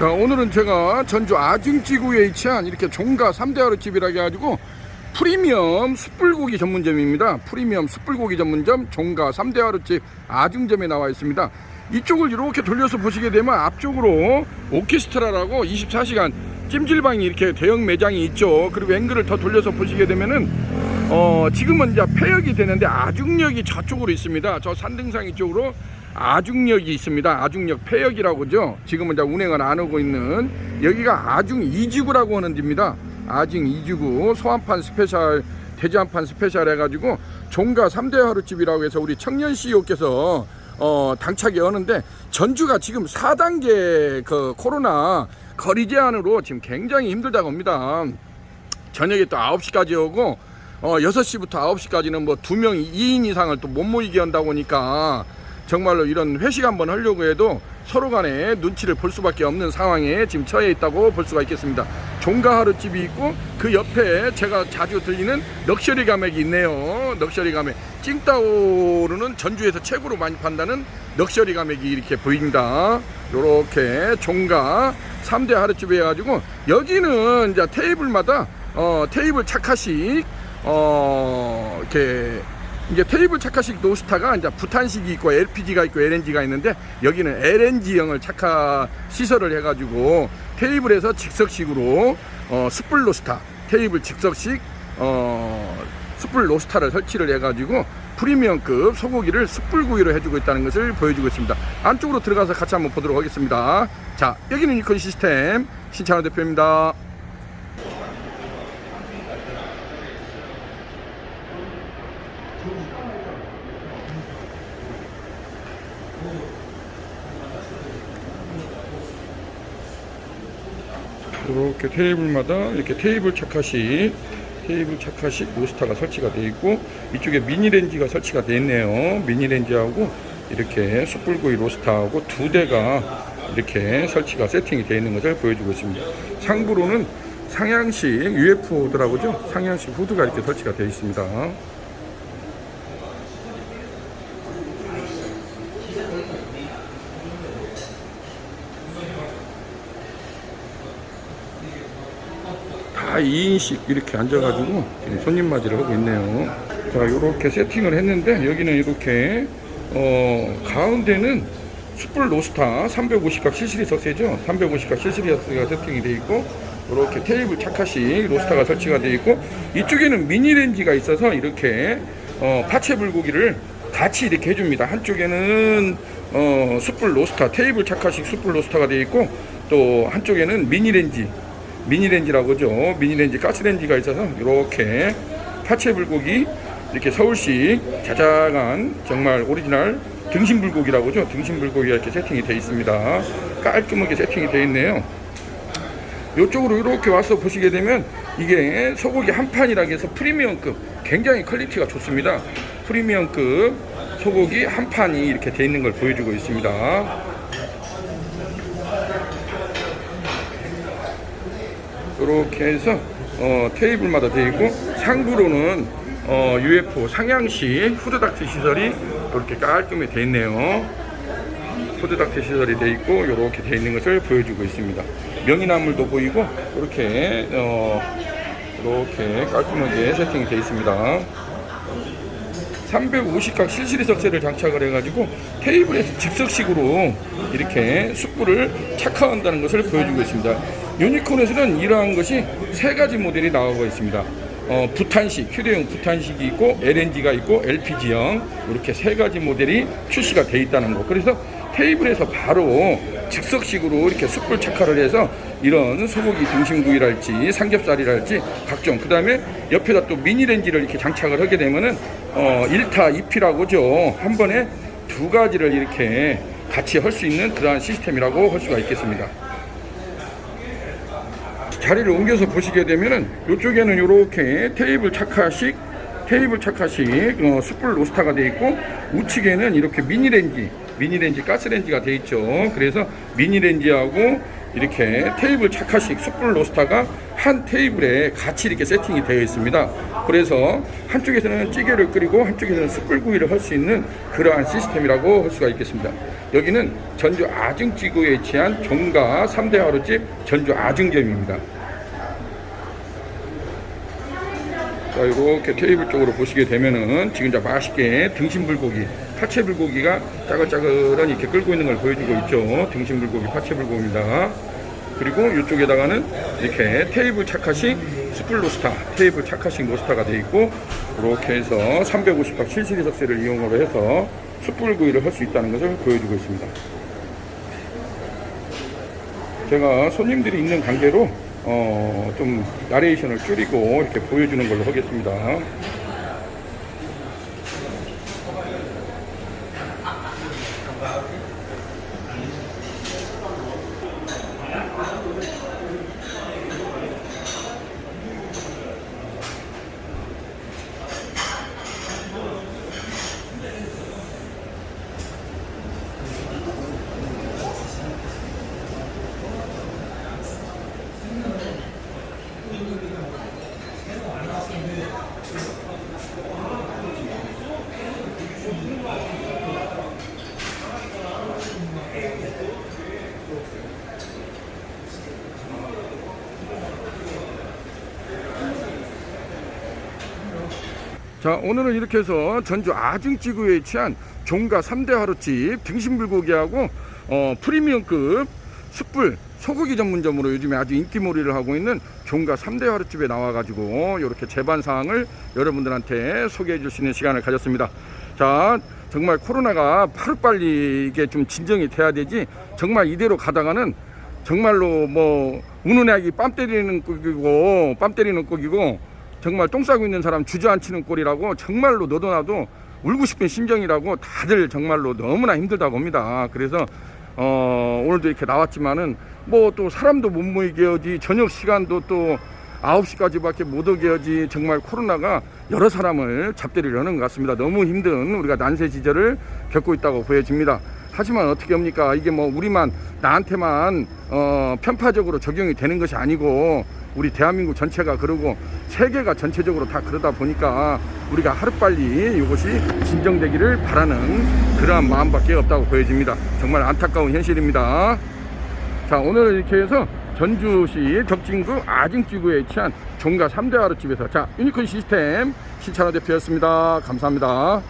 자 오늘은 제가 전주 아중지구에 위치한 이렇게 종가 3대 하루집이라 해가지고 프리미엄 숯불고기 전문점입니다. 프리미엄 숯불고기 전문점 종가 3대 하루집 아중점에 나와 있습니다. 이쪽을 이렇게 돌려서 보시게 되면 앞쪽으로 오케스트라라고 24시간 찜질방이 이렇게 대형 매장이 있죠. 그리고 앵글을 더 돌려서 보시게 되면은 어 지금은 이제 폐역이 되는데 아중역이 저쪽으로 있습니다. 저 산등상 이쪽으로 아중역이 있습니다. 아중역 폐역이라고 하죠. 지금은 이제 운행을 안 하고 있는 여기가 아중 이지구라고 하는 데입니다. 아중 이지구 소한판 스페셜 대지한판 스페셜 해가지고 종가 3대 하루집이라고 해서 우리 청년 CEO께서 어, 당차게 하는데 전주가 지금 4단계 그 코로나 거리 제한으로 지금 굉장히 힘들다고 합니다. 저녁에 또 9시까지 오고 어 6시부터 9시까지는 뭐 두 명 2인 이상을 또 못 모이게 한다고 하니까 정말로 이런 회식 한번 하려고 해도 서로 간에 눈치를 볼 수밖에 없는 상황에 지금 처해 있다고 볼 수가 있겠습니다. 종가 하루집이 있고 그 옆에 제가 자주 들리는 럭셔리 가맥이 있네요. 럭셔리 가맥. 찡따오르는 전주에서 최고로 많이 판다는 럭셔리 가맥이 이렇게 보입니다. 요렇게 종가 3대 하루집에 해가지고 여기는 이제 테이블마다 어, 테이블 착하식 어, 이렇게 이제 테이블 착화식 노스타가 이제 부탄식이 있고 LPG가 있고 LNG가 있는데 여기는 LNG형을 착화 시설을 해가지고 테이블에서 직석식으로 어, 숯불 노스타 테이블 직석식 어, 숯불 노스타를 설치를 해가지고 프리미엄급 소고기를 숯불구이로 해주고 있다는 것을 보여주고 있습니다. 안쪽으로 들어가서 같이 한번 보도록 하겠습니다. 자, 여기는 유콘 시스템 신창원 대표입니다. 이렇게 테이블마다 이렇게 테이블 착화식 테이블 착화식 로스타가 설치가 되어 있고 이쪽에 미니 렌지가 설치가 되어 있네요. 미니 렌지하고 이렇게 숯불구이 로스타하고 두 대가 이렇게 설치가 세팅이 되어 있는 것을 보여주고 있습니다. 상부로는 상향식 UFO 후드라고죠? 상향식 후드가 이렇게 설치가 되어 있습니다 2인씩 이렇게 앉아가지고 지금 손님 맞이를 하고 있네요. 자, 이렇게 세팅을 했는데 여기는 이렇게 어, 가운데는 숯불 로스타 350각 실시리 석쇠죠. 350각 실시리 석쇠가 세팅이 되어 있고 이렇게 테이블 착화식 로스타가 설치가 되어 있고 이쪽에는 미니 렌지가 있어서 이렇게 어, 파채 불고기를 같이 이렇게 해줍니다. 한쪽에는 어, 숯불 로스타 테이블 착화식 숯불 로스타가 되어 있고 또 한쪽에는 미니 렌지 미니렌지라고 하죠. 미니렌지 가스렌지가 있어서 이렇게 파채 불고기 이렇게 서울식 자작한 정말 오리지널 등심 불고기라고 하죠. 등심 불고기가 이렇게 세팅이 되어 있습니다. 깔끔하게 세팅이 되어 있네요. 이쪽으로 이렇게 와서 보시게 되면 이게 소고기 한 판이라고 해서 프리미엄급 굉장히 퀄리티가 좋습니다. 프리미엄급 소고기 한 판이 이렇게 되어 있는 걸 보여주고 있습니다. 이렇게 해서 어, 테이블마다 되어 있고 상부로는 어, UFO 상향식 후드닥트 시설이 이렇게 깔끔히 되어 있네요. 후드닥트 시설이 되어 있고 이렇게 되어 있는 것을 보여주고 있습니다. 명이나물도 보이고 이렇게 어, 이렇게 깔끔하게 세팅이 되어 있습니다. 350각 실시리 석쇠를 장착을 해가지고 테이블에서 직석식으로 이렇게 숯불을 착화한다는 것을 보여주고 있습니다. 유니콘에서는 이러한 것이 세 가지 모델이 나오고 있습니다. 어, 부탄식, 휴대용 부탄식이 있고 LNG가 있고 LPG형 이렇게 세 가지 모델이 출시가 돼 있다는 거. 그래서 테이블에서 바로 즉석식으로 이렇게 숯불 착화를 해서 이런 소고기 등심구이랄지 삼겹살이랄지 각종 그 다음에 옆에다 또 미니렌지를 이렇게 장착을 하게 되면은 어 1타 2피라고 죠 한 번에 두 가지를 이렇게 같이 할 수 있는 그러한 시스템이라고 할 수가 있겠습니다. 자리를 옮겨서 보시게 되면은 이쪽에는 이렇게 테이블 착화식 테이블 착화식 어, 숯불 로스타가 되어 있고 우측에는 이렇게 미니렌지 미니렌지 가스렌지가 되어 있죠 그래서 미니렌지하고 이렇게 테이블 착화식 숯불 로스터가 한 테이블에 같이 이렇게 세팅이 되어 있습니다. 그래서 한쪽에서는 찌개를 끓이고 한쪽에서는 숯불구이를 할 수 있는 그러한 시스템이라고 할 수가 있겠습니다. 여기는 전주 아중지구에 위치한 종가 3대 하루집 전주 아중점입니다. 자, 이렇게 테이블 쪽으로 보시게 되면은 지금 자 맛있게 등심 불고기, 파채 불고기가 짜글짜글한 이렇게 끓고 있는 걸 보여주고 있죠. 등심 불고기, 파채 불고기입니다. 그리고 이쪽에다가는 이렇게 테이블 착화식 숯불 로스타, 테이블 착화식 로스타가 되어 있고 이렇게 해서 350박 실시리 석쇠를 이용으로 해서 숯불 구이를 할 수 있다는 것을 보여주고 있습니다. 제가 손님들이 있는 관계로 어, 좀 나레이션을 줄이고 이렇게 보여주는 걸로 하겠습니다. 자 오늘은 이렇게 해서 전주 아중지구에 위치한 종가 3대 하루집 등심불고기하고 어, 프리미엄급 숯불 소고기 전문점으로 요즘에 아주 인기몰이를 하고 있는 종가 3대 하루집에 나와가지고 이렇게 제반 사항을 여러분들한테 소개해 줄 수 있는 시간을 가졌습니다. 자 정말 코로나가 하루빨리 이게 좀 진정이 돼야 되지 정말 이대로 가다가는 정말로 뭐 우는 애기 뺨 때리는 꼴이고 뺨 때리는 꼴이고 정말 똥 싸고 있는 사람 주저앉히는 꼴이라고 정말로 너도 나도 울고 싶은 심정이라고 다들 정말로 너무나 힘들다고 합니다. 그래서 어, 오늘도 이렇게 나왔지만은 뭐 또 사람도 못 모이게 하지 저녁 시간도 또 9시까지밖에 못 오게 하지 정말 코로나가 여러 사람을 잡들이려 하는 것 같습니다. 너무 힘든 우리가 난세 지절을 겪고 있다고 보여집니다. 하지만 어떻게 합니까? 이게 뭐 우리만 나한테만 어, 편파적으로 적용이 되는 것이 아니고 우리 대한민국 전체가 그러고 세계가 전체적으로 다 그러다 보니까 우리가 하루빨리 이것이 진정되기를 바라는 그러한 마음밖에 없다고 보여집니다. 정말 안타까운 현실입니다. 자 오늘 이렇게 해서 전주시 덕진구 아징지구에 위치한 종가 3대 하루집에서 자 유니콘 시스템 신찬호 대표였습니다. 감사합니다.